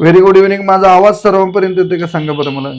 Very good evening माझा आवाज सर्वांपर्यंत येते का? सांगा बरं मला.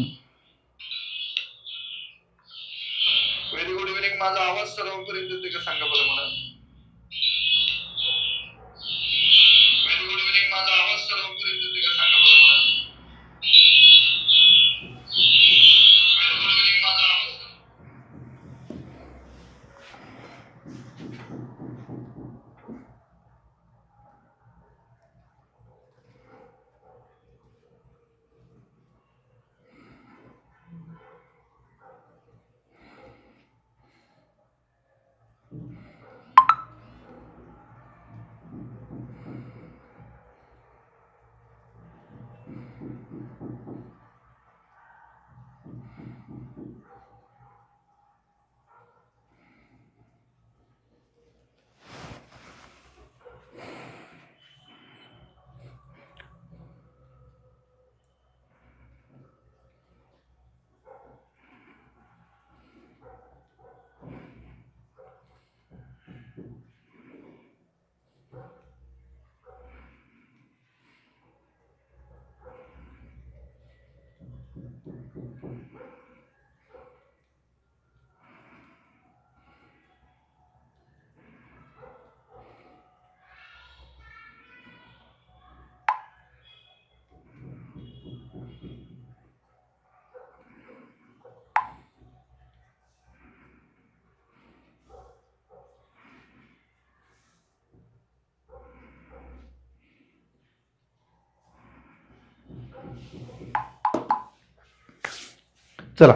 चला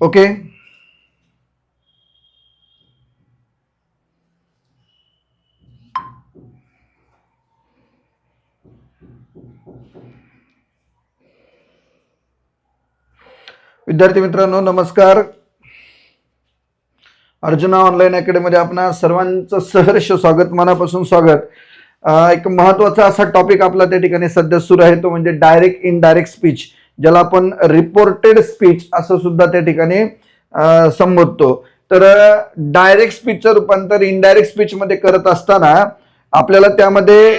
ओके? विद्यार्थी मित्रांनो नमस्कार. अर्जुना ऑनलाईन अकॅडमीमध्ये आपणा सर्वांचं सहर्ष स्वागत मनापासून स्वागत. एक महत्त्वाचा असा टॉपिक आपला त्या ठिकाणी सध्या सुरू आहे तो म्हणजे डायरेक्ट इनडायरेक्ट स्पीच ज्याला आपण रिपोर्टेड स्पीच असं सुद्धा त्या ठिकाणी संबोधतो. तर डायरेक्ट स्पीचचं रूपांतर इनडायरेक्ट स्पीच मध्ये करत असताना आपल्याला त्यामध्ये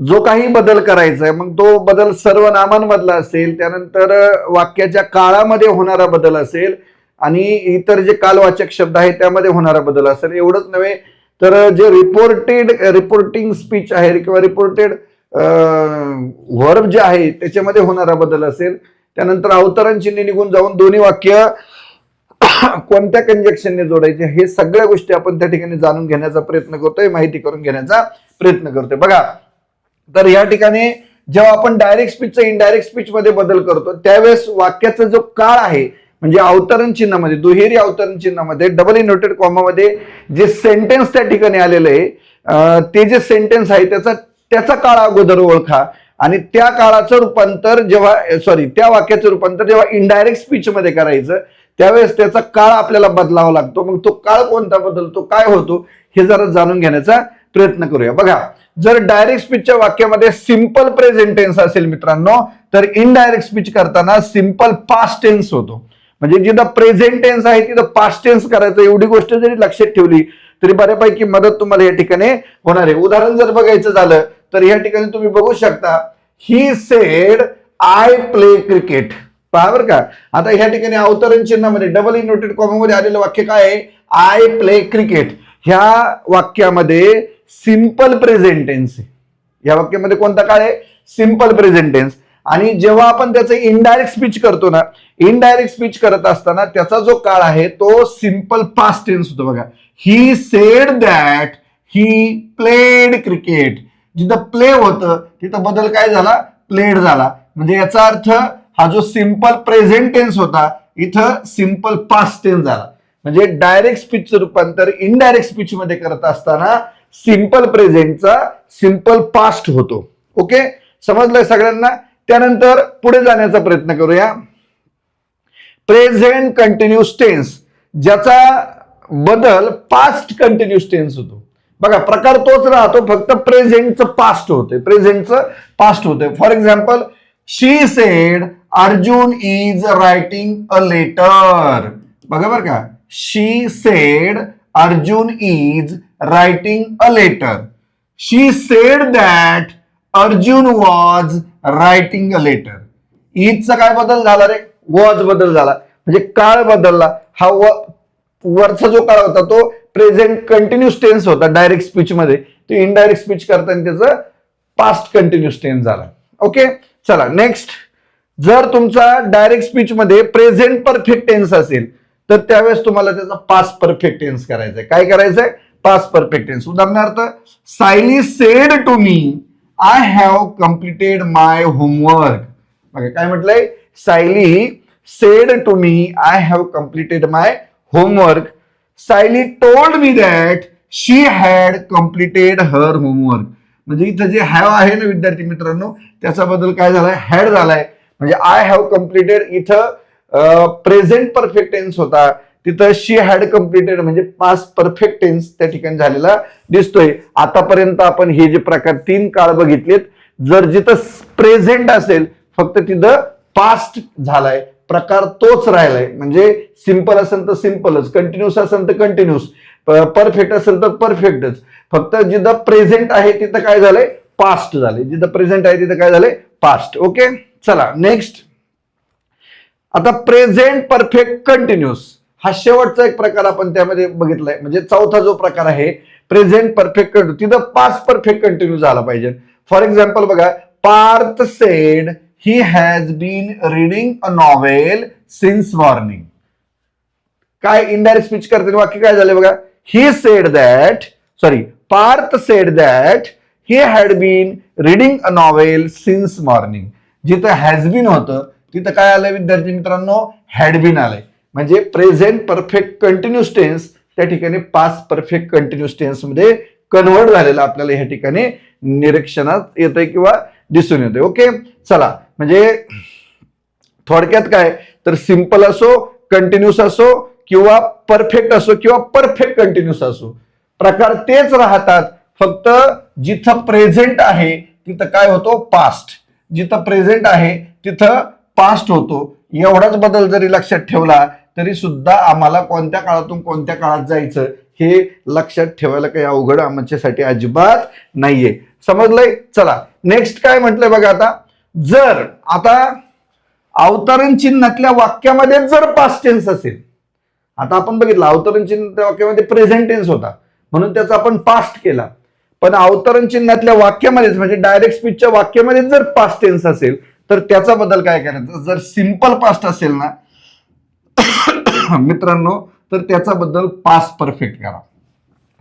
जो काही बदल करायचा आहे मग तो बदल सर्वनामांमधला असेल त्यानंतर वाक्याच्या काळामध्ये होणारा बदल असेल आणि इतर जे कालवाचक शब्द आहेत त्यामध्ये होणारा बदल असेल. एवढंच नव्हे तर जे रिपोर्टेड रिपोर्टिंग स्पीच आहे किंवा रिपोर्टेड वर्ब जे आहे त्याच्यामध्ये होणारा बदल असेल. त्यानंतर अवतरण चिन्ह निघून जाऊन दोन्ही वाक्य कोणत्या कंजेक्शनने जोडायचे हे सगळ्या गोष्टी आपण त्या ठिकाणी जाणून घेण्याचा प्रयत्न करतोय माहिती करून घेण्याचा प्रयत्न करतोय. बघा तर या ठिकाणी जेव्हा आपण डायरेक्ट स्पीचचा इनडायरेक्ट स्पीच मध्ये बदल करतो त्यावेळेस वाक्याचा जो काळ आहे म्हणजे अवतरण चिन्हामध्ये दुहेरी अवतरण चिन्हामध्ये डबल इनोटेड कॉमामध्ये जे सेंटेन्स त्या ठिकाणी आलेलं आहे ते जे सेंटेन्स आहे त्याचा त्याचा काळ अगोदर ओळखा. आणि त्या काळाचं रूपांतर जेव्हा सॉरी त्या वाक्याचं रूपांतर जेव्हा इनडायरेक्ट स्पीच मध्ये करायचं त्यावेळेस त्याचा काळ आपल्याला बदलावा लागतो. मग तो काळ कोणता बदलतो काय होतो हे जरा जाणून घेण्याचा प्रयत्न करूया. बघा जर डायरेक्ट स्पीचच्या वाक्यामध्ये सिंपल प्रेझेंट टेन्स असेल मित्रांनो तर इनडायरेक्ट स्पीच करताना सिंपल पास्ट टेन्स होतो. म्हणजे जिथं प्रेझेंट टेन्स आहे तिथं पास्ट टेन्स करायचं एवढी गोष्ट जरी लक्षात ठेवली तरी बऱ्यापैकी मदत तुम्हाला या ठिकाणी होणार आहे. उदाहरण जर बघायचं झालं तर या ठिकाणी तुम्ही बघू शकता he said I play cricket पहा बरं का. आता ह्या ठिकाणी अवतरण चिन्हामध्ये डबल इनोटेड कॉमामध्ये आलेलं वाक्य काय आहे? आय प्ले क्रिकेट ह्या वाक्यामध्ये सिंपल प्रेझेंटेन्स या वाक्यामध्ये कोणता काय आहे? सिंपल प्रेझेंटेन्स आणि जेव्हा आपण त्याचं इनडायरेक्ट स्पीच करतो ना इनडायरेक्ट स्पीच करत असताना त्याचा जो काळ आहे तो सिंपल पास्ट टेन्स होतो बघा. He said that he played cricket जिथं प्ले होतं तिथं बदल काय झाला? प्लेड झाला. म्हणजे याचा अर्थ हा जो सिंपल प्रेझेंट टेन्स होता इथं सिंपल पास्ट टेन्स झाला. म्हणजे डायरेक्ट स्पीचचं रूपांतर इनडायरेक्ट स्पीच मध्ये करत असताना सिंपल प्रेझेंटचा सिंपल पास्ट होतो. ओके समजलंय सगळ्यांना? त्यानंतर पुढे जाण्याचा प्रयत्न करूया. प्रेझेंट कंटिन्यूस टेन्स ज्याचा बदल पास्ट कंटिन्यूस टेन्स होतो. बघा प्रकार तोच राहतो फक्त प्रेझेंटचं पास्ट होते प्रेझेंटचं पास्ट होते for example she said Arjun is writing a letter बघा बरं का. She said Arjun is writing a letter she said that Arjun was writing a letter ईदचा काय बदल झाला रे? वॉज बदल झाला. म्हणजे काळ बदलला. हा वरचा जो काळ होता तो प्रेझेंट कंटिन्युअस टेन्स होता डायरेक्ट स्पीच मध्ये. तो इनडायरेक्ट स्पीच करताना त्याचं पास्ट कंटिन्युअस टेन्स झाला. ओके चला नेक्स्ट जर तुमचा डायरेक्ट स्पीच मध्ये प्रेझेंट परफेक्ट टेन्स असेल तर त्यावेळेस तुम्हाला त्याचा पास्ट परफेक्ट टेन्स करायचा आहे काय करायचंय? पास्ट परफेक्ट टेन्स उदाहरणार्थ Sayali said to me I have completed my homework बघा काय म्हटलंय? Sayali said to me I have completed my homework Sayali told me that she had completed her homework म्हणजे इथं जे हॅव आहे ना विद्यार्थी मित्रांनो त्याचा बदल काय झालाय? हॅड झालाय. म्हणजे आय हॅव कम्प्लिटेड इथं प्रेझेंट परफेक्ट टेन्स होता. तिथं शी हॅड कम्प्लिटेड म्हणजे पास परफेक्ट टेन्स त्या ठिकाणी झालेला दिसतोय. आतापर्यंत आपण हे जे प्रकार तीन काळ बघितलेत जर जिथं प्रेझेंट असेल फक्त तिथं पास्ट झालाय. प्रकार तोच राहिलाय. म्हणजे सिंपल असेल तर सिम्पलच कंटिन्युअस असेल तर कंटिन्युअस परफेक्ट असेल तर परफेक्टच फक्त जिथं प्रेझेंट आहे तिथं काय झालंय? पास्ट झाले जिथं प्रेझेंट आहे तिथं काय झालंय? पास्ट ओके चला नेक्स्ट आता प्रेझेंट परफेक्ट कंटिन्युअस हा शेवटचा एक प्रकार आपण त्यामध्ये बघितलाय. म्हणजे चौथा जो प्रकार आहे प्रेझेंट परफेक्ट तिथं पास्ट परफेक्ट कंटिन्यू झाला पाहिजे. फॉर एक्झाम्पल बघा Parth said he has been reading a novel since morning काय इनडायरेक्ट स्पीच करते वाक्य काय झाले बघा? He said that sorry Parth said that he had been reading a novel since morning जिथं हॅज बीन होतं तिथं काय आलंय विद्यार्थी मित्रांनो? हॅड बीन आलंय. म्हणजे प्रेझेंट परफेक्ट कंटिन्युअस टेन्स त्या ठिकाणी पास परफेक्ट कंटिन्युअस टेन्समध्ये कन्वर्ट झालेला आपल्याला ह्या ठिकाणी निरीक्षणात येतंय किंवा दिसून येतंय. ओके चला. म्हणजे थोडक्यात काय? तर सिंपल असो कंटिन्युअस असो किंवा परफेक्ट असो किंवा परफेक्ट कंटिन्युअस असो. प्रकार तेच राहतात. फक्त जिथं प्रेझेंट आहे तिथं काय होतो? पास्ट जिथं प्रेझेंट आहे तिथं पास्ट होतो. एवढाच बदल जरी लक्षात ठेवला तरी सुद्धा आम्हाला कोणत्या काळातून कोणत्या काळात जायचं हे लक्षात ठेवायला काही अवघड आमच्यासाठी अजिबात नाहीये. समजलंय? चला. नेक्स्ट काय म्हटलंय बघा आता? जर आता अवतरण चिन्हातल्या वाक्यामध्ये जर पास्ट टेन्स असेल आता आपण बघितलं अवतरण चिन्ह वाक्यामध्ये प्रेझेंट टेन्स होता. म्हणून त्याचा आपण पास्ट केला. पण अवतरण चिन्हातल्या वाक्यामध्येच म्हणजे डायरेक्ट स्पीचच्या वाक्यामध्ये जर पास्ट टेन्स असेल तर त्याचा बदल काय करायचा? जर सिंपल पास्ट असेल ना मित्रांनो तर त्याच्याबद्दल पास परफेक्ट करा.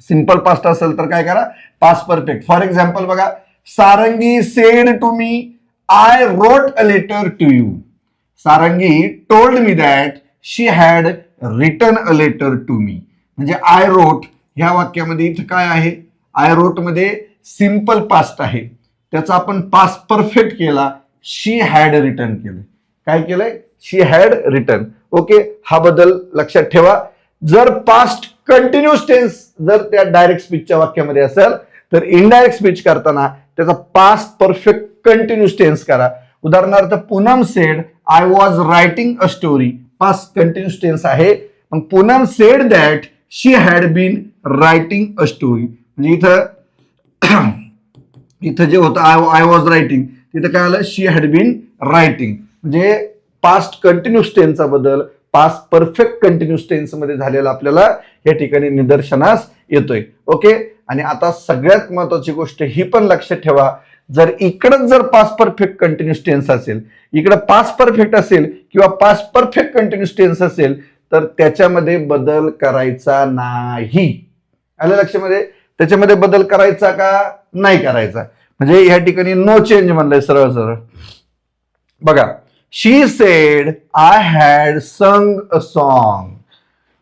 सिंपल पास्ट असेल तर काय करा? पास परफेक्ट फॉर एक्झाम्पल बघा Sarangi said to me I wrote a letter to you Sarangi told me that she had written a letter to me म्हणजे आय रोट ह्या वाक्यामध्ये इथं काय आहे? आय रोटमध्ये सिंपल पास्ट आहे. त्याचा आपण पास परफेक्ट केला. शी हॅड रिटर्न केलं. काय केलंय? शी हॅड रिटर्न ओके हा बदल लक्षात ठेवा. जर पास्ट कंटिन्युअस टेन्स जर त्या डायरेक्ट स्पीचच्या वाक्यामध्ये असेल तर इनडायरेक्ट स्पीच करताना त्याचा पास्ट परफेक्ट कंटिन्युअस टेन्स करा. उदाहरणार्थ Poonam said I was writing a story past continuous tense आहे. मग Poonam said that she had been writing a story म्हणजे इथं इथं जे होतं आय आय वॉज रायटिंग तिथं काय आलं? शी हॅड बीन रायटिंग म्हणजे पास्ट कंटिन्युअस टेन्सचा बदल पास्ट परफेक्ट कंटिन्युअस टेन्समध्ये झालेला आपल्याला या ठिकाणी निदर्शनास येतोय. ओके आणि आता सगळ्यात महत्वाची गोष्ट ही पण लक्षात ठेवा. जर इकडं जर पास्ट परफेक्ट कंटिन्युअस टेन्स असेल इकडं पास्ट परफेक्ट असेल किंवा पास्ट परफेक्ट कंटिन्युअस टेन्स असेल तर त्याच्यामध्ये बदल करायचा नाही. आलं लक्षामध्ये? त्याच्यामध्ये बदल करायचा का? नाही करायचा. म्हणजे या ठिकाणी नो चेंज म्हणलंय सरळ सरळ. बघा शी said I had sung a song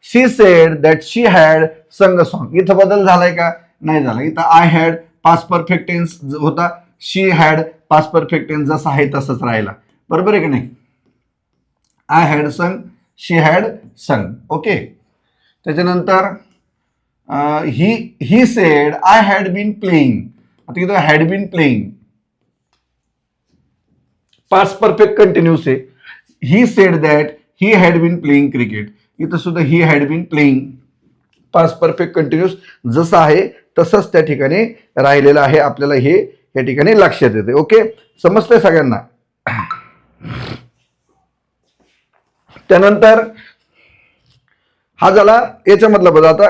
she said that she had sung a song इथं बदल झालाय का? नाही झाला. इथं I had past perfect tense होता. She had past perfect tense जसा आहे तसंच राहिला. बरोबर आहे की नाही? आय हॅड संग शी हॅड संग ओके त्याच्यानंतर he he said I had been playing आता इथं had been playing past perfect continuous आहे. He said that he had been playing cricket इथं सुद्धा he had been playing past perfect continuous जसं आहे तसंच त्या ठिकाणी राहिलेलं आहे. आपल्याला हे या ठिकाणी लक्षात येते ओके समजतंय सगळ्यांना? त्यानंतर हा झाला याच्यामधला बघा आता.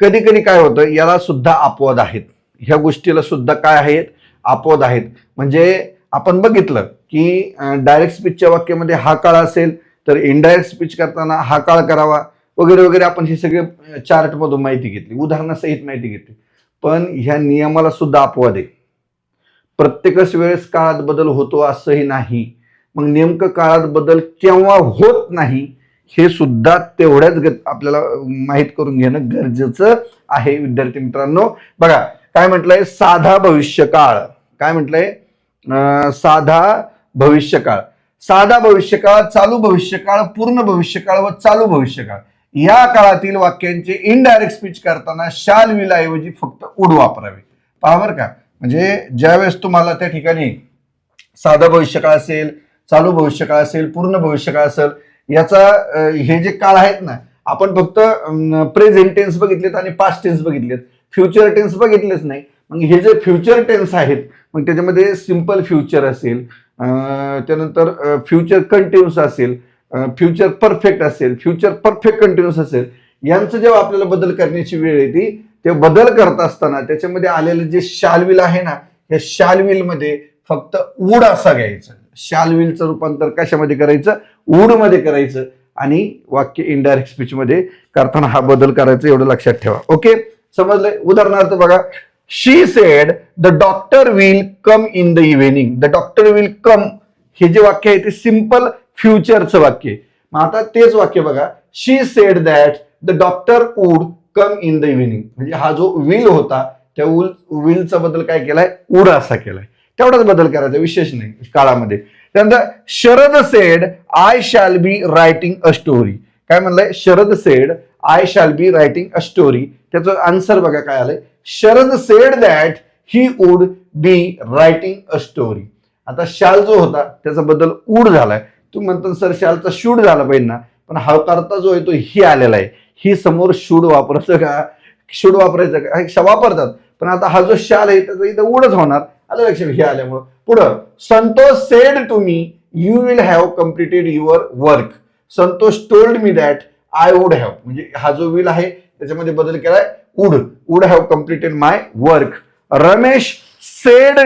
कधी कधी काय होतं याला सुद्धा अपवाद आहेत. ह्या गोष्टीला सुद्धा काय आहेत? अपवाद आहेत. म्हणजे आपण बघितलं की डायरेक्ट स्पीचच्या वाक्यामध्ये हा काळ असेल तर इनडायरेक्ट स्पीच करताना हा काळ करावा वगैरे वगैरे आपण हे सगळे चार्टमधून माहिती घेतली उदाहरणासहित माहिती घेतली. पण ह्या नियमाला सुद्धा अपवाद आहे. प्रत्येकच वेळेस काळात बदल होतो असंही नाही. मग नेमकं काळात बदल केव्हा होत नाही हे सुद्धा तेवढ्याच ग आपल्याला माहीत करून घेणं गरजेचं आहे. विद्यार्थी मित्रांनो बघा काय म्हटलंय? साधा भविष्यकाळ. काय म्हटलंय? साधा भविष्यकाळ. साधा भविष्यकाळ चालू भविष्यकाळ पूर्ण भविष्यकाळ व चालू भविष्यकाळ. या काळातील वाक्यांचे इनडायरेक्ट स्पीच करताना शाल विल ऐवजी फक्त उड वापरावे. पहा बरं का. म्हणजे ज्यावेळेस तुम्हाला त्या ठिकाणी साधा भविष्यकाळ असेल चालू भविष्यकाळ असेल पूर्ण भविष्यकाळ असेल याचा हे जे काळ आहेत ना आपण फक्त प्रेझेंट टेन्स बघितलेत आणि पास्ट टेन्स बघितलेत. फ्युचर टेन्स बघितलेच नाही. मग हे जे फ्युचर टेन्स आहेत मग त्याच्यामध्ये सिंपल फ्युचर असेल. त्यानंतर फ्युचर कंटिन्युअस असेल. फ्युचर परफेक्ट असेल. फ्युचर परफेक्ट कंटिन्युअस असेल. यांचं जेव्हा आपल्याला बदल करण्याची वेळ येते ते बदल करत असताना त्याच्यामध्ये आलेलं जे शालविल आहे ना या शालविलमध्ये फक्त उड असा घ्यायचं. शालविलचं रूपांतर कशामध्ये करायचं? उडमध्ये करायचं. आणि वाक्य इनडायरेक्ट स्पीचमध्ये करताना हा बदल करायचा एवढं लक्षात ठेवा. ओके समजलंय? उदाहरणार्थ बघा she said the doctor will come in the evening the doctor will come हे जे वाक्य आहे ते सिंपल फ्युचरचं वाक्य आहे. मग आता तेच वाक्य बघा. She said that the doctor would come in the evening म्हणजे हा जो विल होता त्या उल विलचा बदल काय केलाय? उड असा केलाय. तेवढाच बदल करायचा विशेष नाही काळामध्ये. त्यानंतर Sharad said I shall be writing a story काय म्हणलंय? Sharad said I shall be writing a story त्याचं आन्सर बघा काय आलंय. Sharad said that he would be writing a story आता शाल जो होता त्याचा बदल उड झालाय. तू म्हणता सर शालचा शूड झाला पाहिजे ना. पण हवकारता जो आहे तो ही आलेला आहे. ही समोर शूड वापरायचं का? शूड वापरायचं का? वापरतात. पण आता हा जो शाल आहे त्याचा इथं उडच होणार. आलं लक्षात हे आल्यामुळं. पुढं Santosh said to me you will have completed your work Santosh told me that I would have म्हणजे हा जो विल आहे त्याच्यामध्ये बदल केलाय. Would would have completed my work Ramesh said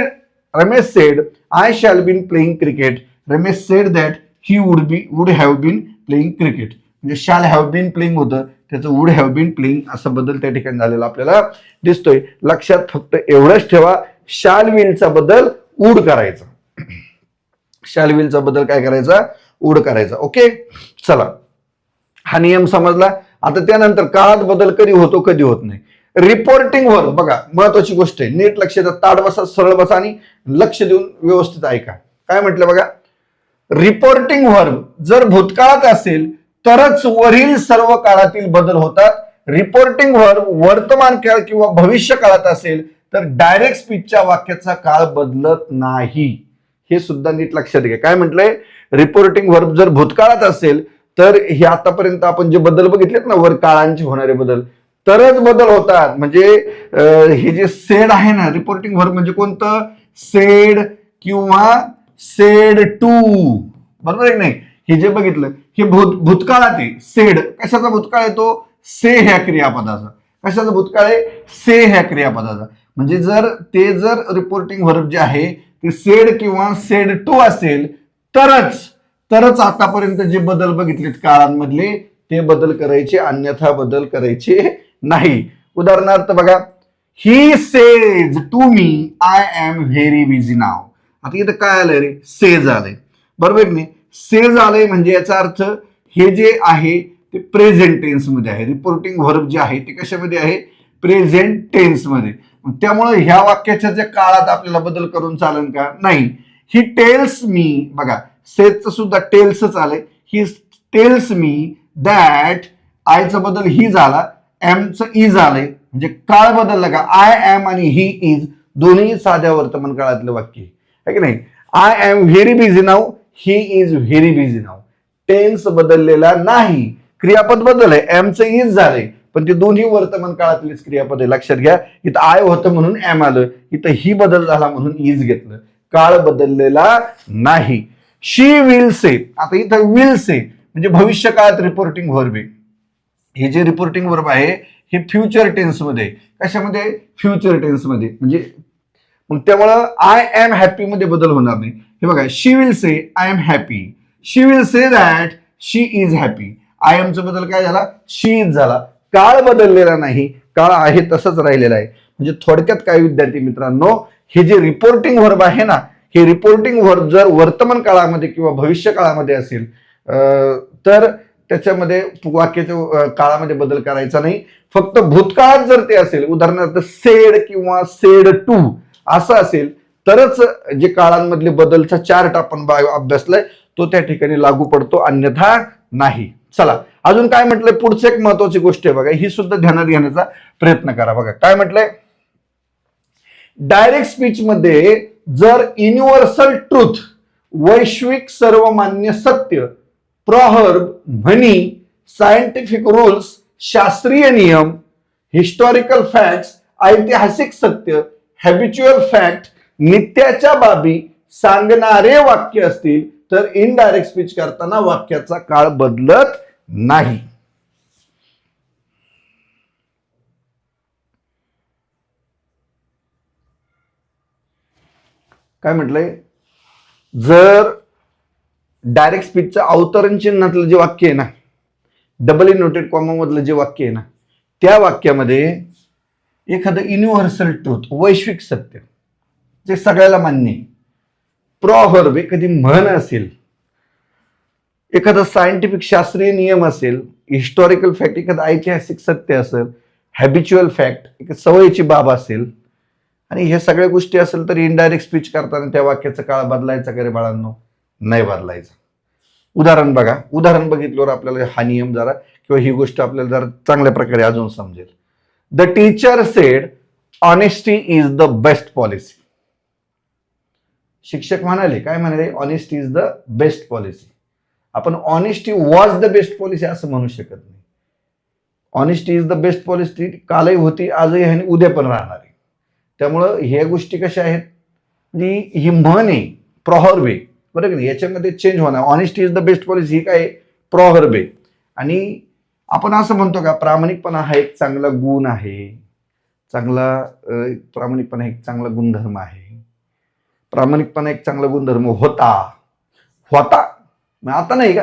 Ramesh said I shall been playing cricket Ramesh said that he would be would have been playing cricket म्हणजे shall have been playing होतं. त्याचं would have been playing असा बदल त्या ठिकाणी झालेला आपल्याला दिसतोय. लक्षात फक्त एवढंच ठेवा शाल विलचा बदल उड करायचा. शाल विलचा बदल काय करायचा? उड करायचा. ओके चला. हा नियम समजला? आता त्यानंतर काळात बदल कधी होतो कधी होत नाही. रिपोर्टिंग वर बघा महत्वाची गोष्ट आहे. नीट लक्ष द्या ताड बसा सरळ बसा आणि लक्ष देऊन व्यवस्थित ऐका. काय म्हटलं बघा? रिपोर्टिंग वर्ब जर भूतकाळात असेल तरच वरील सर्व काळातील बदल होतात. रिपोर्टिंग वर्ब वर्तमान काळ किंवा भविष्य काळात असेल तर डायरेक्ट स्पीचच्या वाक्याचा काळ बदलत नाही. हे सुद्धा नीट लक्षात घ्या. काय म्हटलंय? रिपोर्टिंग वर्ब जर भूतकाळात असेल तर हे आतापर्यंत आपण जे बदल बघितलेत ना वर काळांचे होणारे बदल तरच बदल होतात. म्हणजे हे जे सेड आहे ना रिपोर्टिंग वर्ब म्हणजे कोणतं? सेड किंवा सेड टू बरोबर आहे नाही? हे जे बघितलं हे भूत भूतकाळात आहे सेड कशाचा भूतकाळ आहे तो? से ह्या क्रियापदाचा. कशाचा भूतकाळ आहे? से ह्या क्रियापदाचा. म्हणजे जर ते जर रिपोर्टिंग वर्ब जे आहे ते सेड किंवा सेड टू असेल तरच तरच आतापर्यंत जे बदल बघितलेत काळांमधले ते बदल करायचे अन्यथा बदल करायचे नाही. उदाहरणार्थ बघा he says to me I am very busy now आता इथं काय आलंय रे? सेज आलंय. बरोबर की नाही? सेज आलंय म्हणजे याचा अर्थ हे जे आहे ते प्रेझेंट टेन्समध्ये आहे. रिपोर्टिंग व्हर्ब जे आहे ते कशामध्ये आहे? प्रेझेंट टेन्समध्ये. त्यामुळे ह्या वाक्याच्या ज्या काळात आपल्याला बदल करून चालेल का? नाही. ही टेल्स मी बघा सेजचं सुद्धा टेल्सच आलंय. ही टेल्स मी दॅट आयचा बदल ही झाला एमचं इज e आलंय म्हणजे काळ बदलला का? आय एम आणि ही इज दोन्ही साध्या वर्तमान काळातलं वाक्य आहे. की नाही? I am very busy now he is very busy now tense बदललेला नाही. क्रियापद बदल आहे एमचं इज e झालंय. पण ते दोन्ही वर्तमान काळातलीच क्रियापद आहे. लक्षात घ्या इथं आय होतं म्हणून एम आलं. इथं ही बदल झाला म्हणून e इज घेतलं. काळ बदललेला नाही. शी विल से आता इथं विल से म्हणजे भविष्य काळात रिपोर्टिंग व्हर्ब आहे. हे जे रिपोर्टिंग वर्ब आहे हे फ्युचर टेन्समध्ये कशामध्ये? फ्युचर टेन्समध्ये म्हणजे मग त्यामुळं आय एम हॅपी मध्ये बदल होणार नाही. हे बघा she will say I am happy she will say that she is happy I एमचा बदल काय झाला? शी इज झाला. काळ बदललेला नाही. काळ आहे तसंच राहिलेला आहे. म्हणजे थोडक्यात काय विद्यार्थी मित्रांनो हे जे रिपोर्टिंग वर्ब आहे ना हे रिपोर्टिंग वर जर वर्तमान काळामध्ये किंवा भविष्य काळामध्ये असेल अं, तर त्याच्यामध्ये वाक्याच्या काळामध्ये बदल करायचा नाही. फक्त भूतकाळात जर ते असेल उदाहरणार्थ सेड किंवा सेड टू असं असेल तरच जे काळांमधले बदलचा चार्ट आपण अभ्यासलाय तो त्या ठिकाणी लागू पडतो अन्यथा नाही. चला अजून काय म्हटलंय? पुढचं एक महत्वाची गोष्ट आहे बघा ही सुद्धा ध्यानात घेण्याचा प्रयत्न करा बघा. काय म्हटलंय? डायरेक्ट स्पीच मध्ये जर युनिव्हर्सल ट्रुथ वैश्विक सर्वमान्य सत्य प्रहर्ब म्हणी सायंटिफिक रूल्स शास्त्रीय नियम हिस्टॉरिकल फॅक्ट्स ऐतिहासिक सत्य हॅबिच्युअल फॅक्ट नित्याच्या बाबी सांगणारे वाक्य असतील तर इनडायरेक्ट स्पीच करताना वाक्याचा काळ बदलत नाही. काय म्हटलंय? जर डायरेक्ट स्पीडचं अवतरण चिन्हातलं जे वाक्य आहे ना डबल इनोटेड कॉमामधलं जे वाक्य आहे ना त्या वाक्यामध्ये एखादं युनिव्हर्सल ट्रूथ वैश्विक सत्य जे सगळ्याला मान्य आहे प्रॉहर्ब एखादी म्हण असेल एखादं सायंटिफिक शास्त्रीय नियम असेल हिस्टॉरिकल फॅक्ट एखादं ऐतिहासिक सत्य असेल हॅबिच्युअल फॅक्ट एक सवयीची बाब असेल आणि ह्या सगळ्या गोष्टी असेल तर इनडायरेक्ट स्पीच करताना त्या वाक्याचा काळ बदलायचा का रे बाळांनो? नाही बदलायचा. उदाहरण बघा. उदाहरण बघितल्यावर आपल्याला हा नियम जरा किंवा ही गोष्ट आपल्याला जरा चांगल्या प्रकारे अजून समजेल. The teacher said honesty is the best policy शिक्षक म्हणाले काय म्हणाले? Honesty is the best policy आपण honesty was the best policy असं म्हणू शकत नाही. Honesty is the best policy कालही होती आजही आणि उद्या पण राहणार त्यामुळं ह्या गोष्टी कशा आहेत? जी ही म्हण आहे प्रॉहर्ब. बरं की नाही? याच्यामध्ये चेंज होणार. Honesty is the best policy ही काय? प्रॉहर्ब. आणि आपण असं म्हणतो का प्रामाणिकपणा हा एक चांगला गुण आहे. चांगला प्रामाणिकपणा एक चांगला गुणधर्म आहे. प्रामाणिकपणा एक चांगला गुणधर्म होता. होता. मग आता नाही का?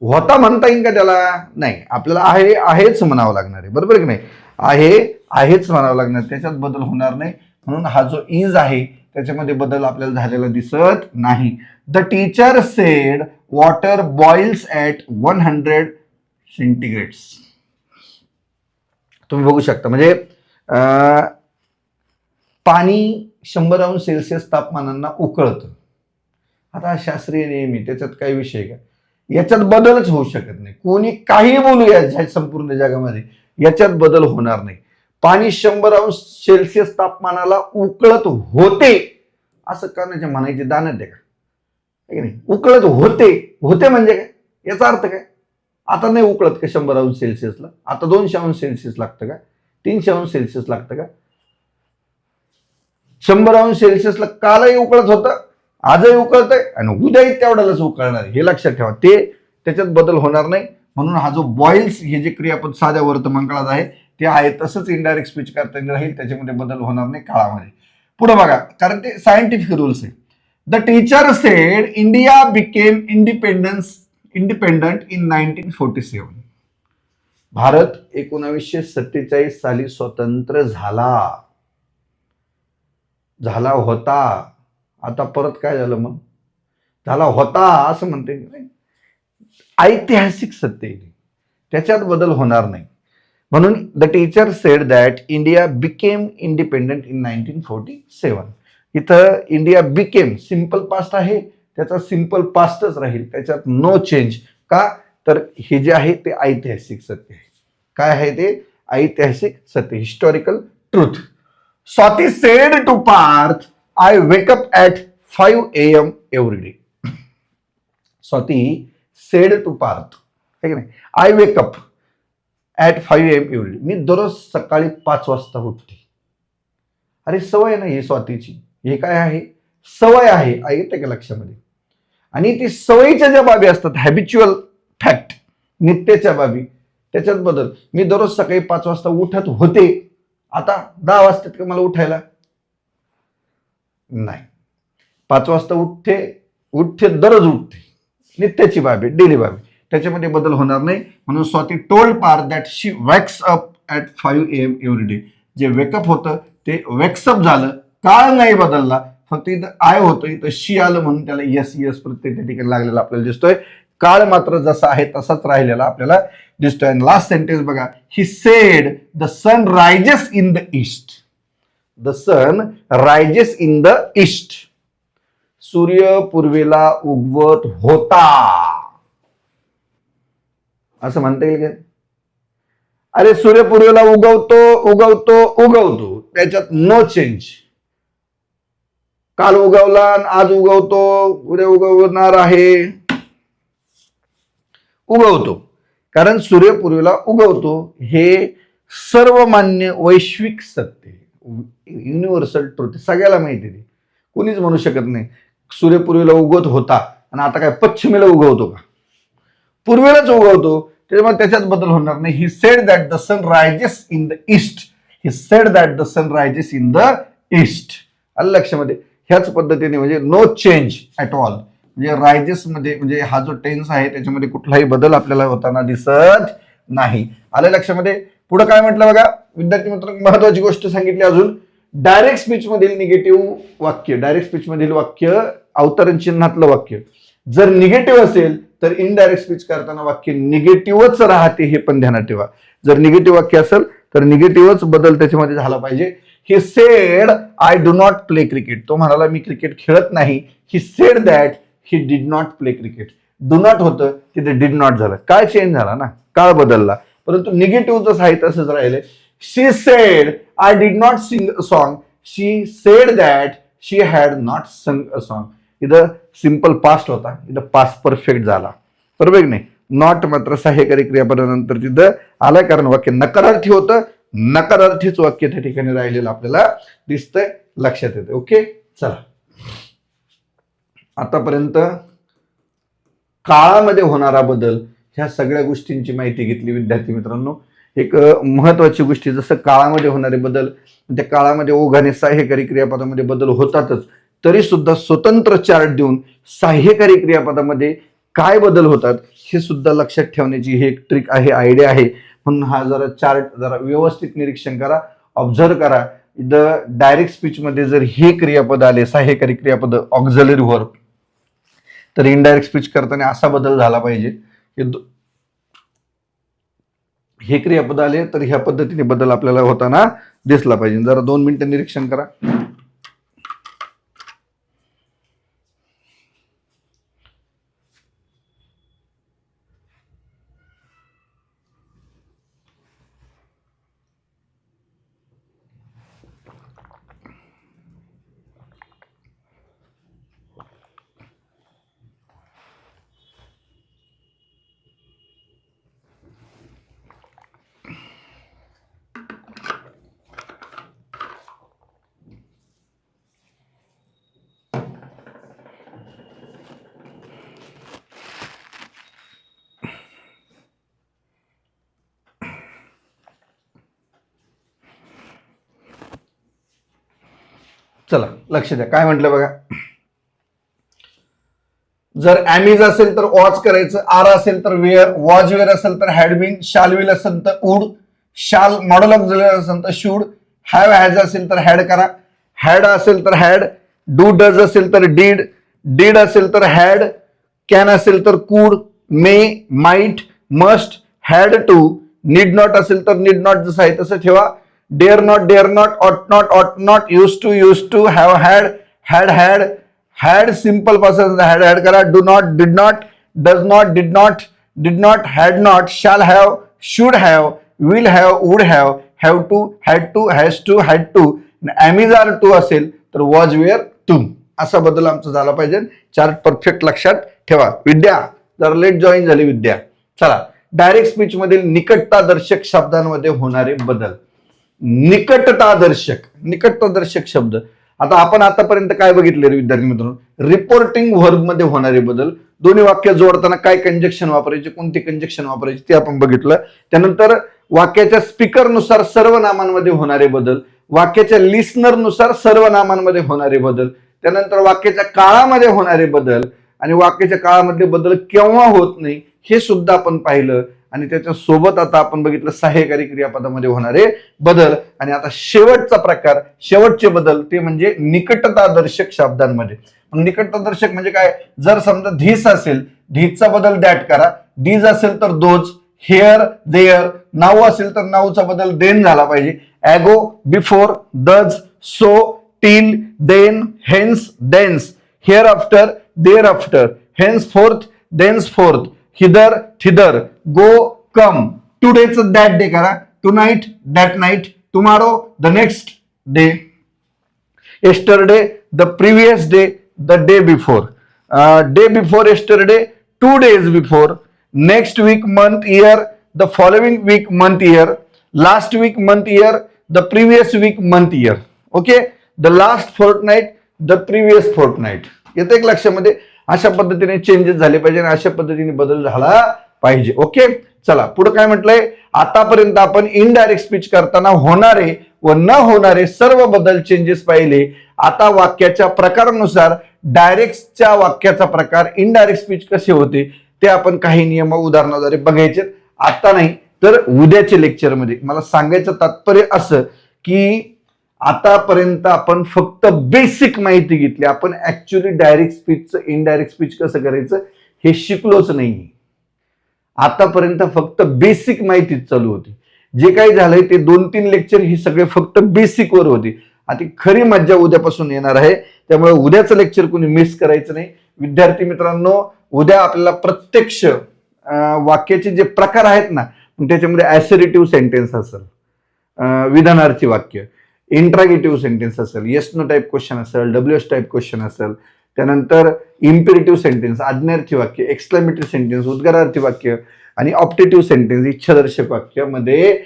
होता म्हणता येईल का त्याला? नाही. आपल्याला आहे आहेच म्हणावं लागणार आहे. बरोबर की नाही? आहे आहेच म्हणावं लागणार त्याच्यात बदल होणार नाही. म्हणून हा जो इज आहे त्याच्यामध्ये बदल आपल्याला झालेला दिसत नाही. The teacher said water boils at one hundred centigrades तुम्ही बघू शकता म्हणजे पाणी शंभर अंश सेल्सिअस तापमानांना उकळतं. आता शास्त्रीय नियम आहे त्याच्यात काही विषय का? याच्यात बदलच होऊ शकत नाही. कोणी काही बोलूया ह्या संपूर्ण जगामध्ये याच्यात बदल होणार नाही. पाणी शंभर अंश सेल्सिअस तापमानाला उकळत होते. असं करण्याचे म्हणायचे दानत आहे का? नाही? उकळत होते. होते म्हणजे काय? याचा अर्थ काय? आता नाही उकळत का शंभर अंश सेल्सिअसला? आता दोनशे अंश सेल्सिअस लागतं का? तीनशे अंश सेल्सिअस लागतं का? शंभर अंश सेल्सिअसला कालही उकळत होतं आजही उकळतंय आणि उद्याही तेवढ्यालाच उकळणार हे लक्षात ठेवा. ते त्याच्यात बदल होणार नाही. म्हणून हा जो बॉइल्स हे जे क्रियापद साध्या वर्तमान काळात आहे ते आहे तसंच इनडायरेक्ट स्पीच करता राहील त्याच्यामध्ये बदल होणार नाही काळामध्ये. पुढे बघा कारण ते सायंटिफिक रूल्स आहे. The teacher said India became independence independent in nineteen forty seven Bharat एकोणावीसशे सत्तेचाळीस साली स्वतंत्र झाला. झाला होता. आता परत काय झालं मग? झाला होता असं म्हणते. की नाही ऐतिहासिक सत्य त्याच्यात बदल होणार नाही. म्हणून the teacher said that India became independent in nineteen forty seven इथं इंडिया बिकेम सिंपल पास्ट आहे त्याचा सिंपल पास्टच राहील त्याच्यात नो चेंज का? तर हे जे आहे ते ऐतिहासिक सत्य आहे. काय आहे ते? ऐतिहासिक सत्य historical truth Swati said to Parth I wake up at five A M every day Swati said to Parth ठीक नाही? I wake up at five M एवढी. मी दररोज सकाळी पाच वाजता उठते. अरे सवय ना ही स्वातीची. हे काय आहे? सवय आहे. येते का लक्षामध्ये? आणि ती सवयीच्या ज्या बाबी असतात हॅबिच्युअल फॅक्ट नित्याच्या बाबी त्याच्यात बदल. मी दररोज सकाळी पाच वाजता उठत होते. आता दहा वाजतात का मला उठायला? नाही. पाच वाजता उठते उठते दररोज उठते. नित्याची बाबी डेली बाबी. त्याच्यामध्ये बदल होणार नाही. म्हणून Swati told Parth that she wakes up at five M every day जे वेकअप होतं ते वॅक्सअप झालं. काळ नाही बदलला. फक्त इथं आय होतं इथं शी आलं म्हणून त्याला यस यस प्रत्येक त्या ठिकाणी लागलेला आपल्याला दिसतोय. काळ मात्र जसा आहे तसाच राहिलेला आपल्याला दिसतोय. आणि लास्ट सेंटेन्स बघा. He said the sun rises in the east the sun rises in the east सूर्य पूर्वेला उगवत होता. असं म्हणता येईल का? अरे सूर्य पूर्वेला उगवतो उगवतो उगवतो. त्याच्यात नो चेंज काल उगवला आणि आज उगवतो उद्या उगवणार आहे. उगवतो. कारण सूर्य पूर्वेला उगवतो हे सर्वमान्य वैश्विक सत्य युनिव्हर्सल ट्रुथ सगळ्याला माहिती आहे. ते. कोणीच म्हणू शकत नाही. सूर्य पूर्वेला उगवत होता. आणि आता काय? पश्चिमेला उगवतो का? पूर्वेलाच उगवतो. त्याच्यामुळे त्याच्यात बदल होणार नाही. He said that the sun rises in the east he said that the sun rises in the east आलं लक्षामध्ये? ह्याच पद्धतीने म्हणजे नो चेंज ॲट ऑल म्हणजे रायजेस मध्ये म्हणजे हा जो टेन्स आहे त्याच्यामध्ये कुठलाही बदल आपल्याला होताना दिसत नाही. आलं लक्षामध्ये? पुढे काय म्हटलं बघा? विद्यार्थी मित्र महत्वाची गोष्ट सांगितली अजून. डायरेक्ट स्पीच मधील निगेटिव्ह वाक्य डायरेक्ट स्पीच मधील वाक्य अवतरण चिन्हातलं वाक्य. जर निगेटिव्ह असेल तर इनडायरेक्ट स्पीच करताना वाक्य निगेटिव्हच राहते हे पण ध्यानात ठेवा. जर निगेटिव्ह वाक्य असेल तर निगेटिव्हच बदल त्याच्यामध्ये झाला पाहिजे. He said I do not play cricket तो म्हणाला मी क्रिकेट खेळत नाही. He said that he did not play cricket do not होतं तिथे डीड नॉट झालं. काय चेंज झाला ना? काळ बदलला. परंतु निगेटिव्ह जसं आहे तसंच राहिले she said I did not sing a song she said that she had not sung a song इथं सिंपल पास्ट होता. इथं पास्ट परफेक्ट झाला. बरोबर की नाही? नॉट मात्र सहाय्यकारी क्रियापदानंतर तिथं आलाय कारण वाक्य नकारार्थी होतं. नकारार्थीच वाक्य त्या ठिकाणी राहिलेलं आपल्याला दिसतंय. लक्षात येतं ओके चला. आतापर्यंत काळामध्ये होणारा बदल ह्या सगळ्या गोष्टींची माहिती घेतली विद्यार्थी मित्रांनो. एक महत्वाची गोष्टी जसं काळामध्ये होणारे बदल त्या काळामध्ये ओघाने सहाय्यकारी क्रियापदामध्ये बदल होतातच. तरी सुद्धा स्वतंत्र चार्ट देऊन सहाय्यकारी क्रियापदामध्ये काय बदल होतात हे सुद्धा लक्षात ठेवण्याची ही एक ट्रिक आहे आयडिया आहे. म्हणून हा जरा चार्ट जरा व्यवस्थित निरीक्षण करा ऑब्झर्व करा. द डायरेक्ट स्पीचमध्ये जर हे क्रियापद आले सहाय्यकारी क्रियापद ऑक्झलरी वर्ब तर इनडायरेक्ट स्पीच करताना असा बदल झाला पाहिजे. की हे क्रियापद आले तर ह्या पद्धतीने बदल आपल्याला होताना दिसला पाहिजे. जरा दोन मिनिटं निरीक्षण करा. चला लक्ष द्या काय म्हटलं बघा जर ॲमीज असेल तर वॉच करायचं आर असेल तर वेअर वॉच वेअर असेल तर हॅड शालविल असेल तर उड शाल मॉडल ऑफ असेल तर शूड हॅव हॅज असेल तर हॅड करा हॅड असेल तर हॅड डू डज असेल तर डीड डीड असेल तर हॅड कॅन असेल तर could may might must had to need not असेल तर नीड नॉट जसं आहे तसं ठेवा dare not dare not ought not ought not use to use to have had had had had सिंपलपासून had had करा do not did not does not did not did not had not shall have should have will have would have have to had to has to had to Amazon to असेल तर was were to असा बदल आमचा झाला पाहिजे. Chart perfect लक्षात ठेवा. विद्या जर लेट जॉईन झाली विद्या. चला डायरेक्ट स्पीच मधील निकटतादर्शक शब्दांमध्ये होणारे बदल. निकटतादर्शक निकटतादर्शक शब्द. आता आपण आतापर्यंत काय बघितले विद्यार्थी मित्रांनो? रिपोर्टिंग व्हर्बमध्ये होणारे बदल. दोन्ही वाक्य जोडताना काय कंजक्शन वापरायचे कोणते कंजक्शन वापरायचे ते आपण बघितलं. त्यानंतर वाक्याच्या स्पीकरनुसार सर्व नामांमध्ये होणारे बदल. वाक्याच्या लिस्नरनुसार सर्व नामांमध्ये होणारे बदल. त्यानंतर वाक्याच्या काळामध्ये होणारे बदल. आणि वाक्याच्या काळामधले बदल केव्हा होत नाही हे सुद्धा आपण पाहिलं. आणि त्याच्यासोबत आता आपण बघितलं सहाय्यकारी क्रियापदामध्ये होणारे बदल. आणि आता शेवटचा प्रकार शेवटचे बदल ते म्हणजे निकटतादर्शक शब्दांमध्ये. मग निकटतादर्शक म्हणजे काय? जर समजा धीस असेल धीसचा बदल दॅट करा. डीज असेल तर दोज हेअर देअर. नाऊ असेल तर नाऊचा बदल देन झाला पाहिजे. Ago before thus so till then hence thence hereafter thereafter. Henceforth thenceforth. Hither thither go come. Today that day करा. Tonight that night tomorrow the next day yesterday the previous day the day before day before yesterday two days before next week month year the following week month year last week month year the previous week month year okay the last fortnight the previous fortnight येते एक लक्षामध्ये. अशा पद्धतीने changes झाले पाहिजे आणि अशा पद्धतीने बदल झाला पाहिजे. ओके चला पुढे काय म्हटलंय? आतापर्यंत आपण इनडायरेक्ट स्पीच करताना होणारे व न होणारे सर्व बदल चेंजेस पाहिले. आता वाक्याच्या प्रकारानुसार डायरेक्टच्या वाक्याचा प्रकार इनडायरेक्ट स्पीच कसे होते ते आपण काही नियम उदाहरणाद्वारे बघायचे आता नाही तर उद्याच्या लेक्चरमध्ये मला सांगायचं तात्पर्य असं की आतापर्यंत आपण फक्त बेसिक माहिती घेतली. आपण ऍक्च्युली डायरेक्ट स्पीचचं इनडायरेक्ट स्पीच कसं करायचं हे शिकलोच नाही. आतापर्यंत फक्त बेसिक माहितीच चालू होती. जे काही झालंय ते दोन तीन लेक्चर ही सगळे फक्त बेसिकवर होते होती. आता खरी मज्जा उद्यापासून येणार आहे. त्यामुळे उद्याचं लेक्चर कोणी मिस करायचं नाही. विद्यार्थी मित्रांनो उद्या आपल्याला प्रत्यक्ष वाक्याचे जे प्रकार आहेत ना त्याच्यामध्ये ऍसरेटिव्ह सेंटेन्स असेल. विधानार्थी वाक्य. इंट्रागेटिव्ह सेंटेन्स असेल येस नो टाईप क्वेश्चन असेल डब्ल्यू एस टाईप क्वेश्चन असेल त्यानंतर इम्पेरेटिव्ह सेंटेन्स आज्ञार्थी वाक्य एक्सक्लेमेटरी सेंटेन्स उद्गारार्थी वाक्य आणि ऑप्टेटिव्ह सेंटेन्स इच्छादर्शक वाक्यामध्ये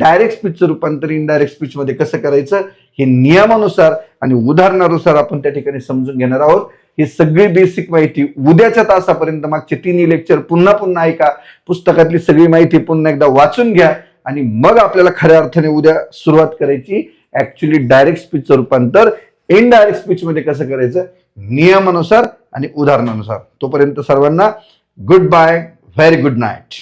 डायरेक्ट स्पीचचं रूपांतर इनडायरेक्ट स्पीच मध्ये कसं करायचं? हे नियमानुसार आणि उदाहरणानुसार आपण त्या ठिकाणी समजून घेणार आहोत. ही सगळी बेसिक माहिती उद्याच्या तासापर्यंत मागचे तिन्ही लेक्चर पुन्हा पुन्हा ऐका. पुस्तकातली सगळी माहिती पुन्हा एकदा वाचून घ्या आणि मग आपल्याला खऱ्या अर्थाने उद्या सुरुवात करायची. ऍक्च्युली डायरेक्ट स्पीचचं रूपांतर इनडायरेक्ट स्पीच मध्ये कसं करायचं? नियमानुसार आणि उदाहरणानुसार. तोपर्यंत सर्वांना good bye very good night